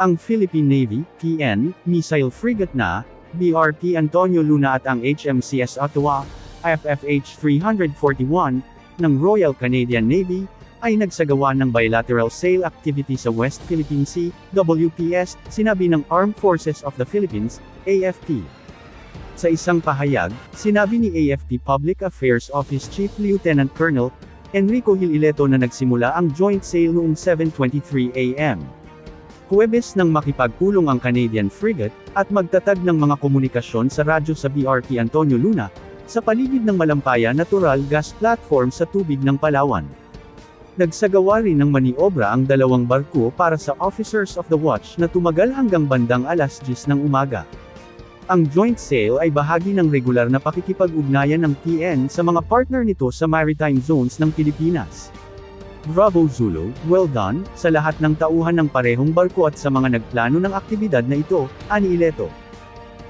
Ang Philippine Navy, PN, missile frigate na, BRP Antonio Luna at ang HMCS Ottawa, FFH 341, ng Royal Canadian Navy, ay nagsagawa ng bilateral sail activity sa West Philippine Sea, WPS, sinabi ng Armed Forces of the Philippines, AFP. Sa isang pahayag, sinabi ni AFP Public Affairs Office Chief Lieutenant Colonel Enrico Hilileto na nagsimula ang joint sail noong 7.23 a.m. Huwebes nang makipagpulong ang Canadian frigate, at magtatag ng mga komunikasyon sa radyo sa BRP Antonio Luna, sa paligid ng Malampaya Natural Gas Platform sa tubig ng Palawan. Nagsagawa rin ng maniobra ang dalawang barko para sa Officers of the Watch na tumagal hanggang bandang alas 10 ng umaga. Ang joint sail ay bahagi ng regular na pakikipag-ugnayan ng PN sa mga partner nito sa maritime zones ng Pilipinas. Bravo Zulu, well done, sa lahat ng tauhan ng parehong barko at sa mga nagplano ng aktibidad na ito, ani Ileto.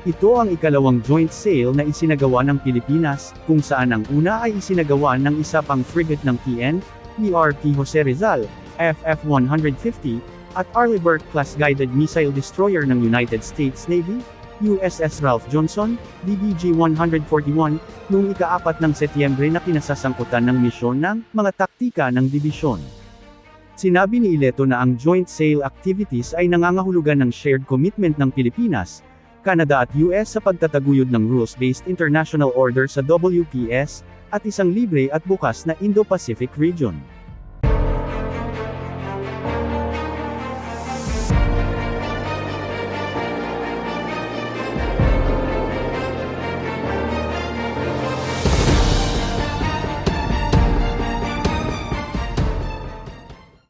Ito ang ikalawang joint sail na isinagawa ng Pilipinas, kung saan ang una ay isinagawa ng isa pang frigate ng PN, ERP Jose Rizal, FF-150, at Arleigh-class guided missile destroyer ng United States Navy, USS Ralph Johnson, DDG-141, noong ika-4 ng Setyembre na kinasasangkutan ng misyon ng mga taktika ng dibisyon. Sinabi ni Ileto na ang joint sail activities ay nangangahulugan ng shared commitment ng Pilipinas, Canada at US sa pagtataguyod ng rules-based international order sa WPS, at isang libre at bukas na Indo-Pacific region.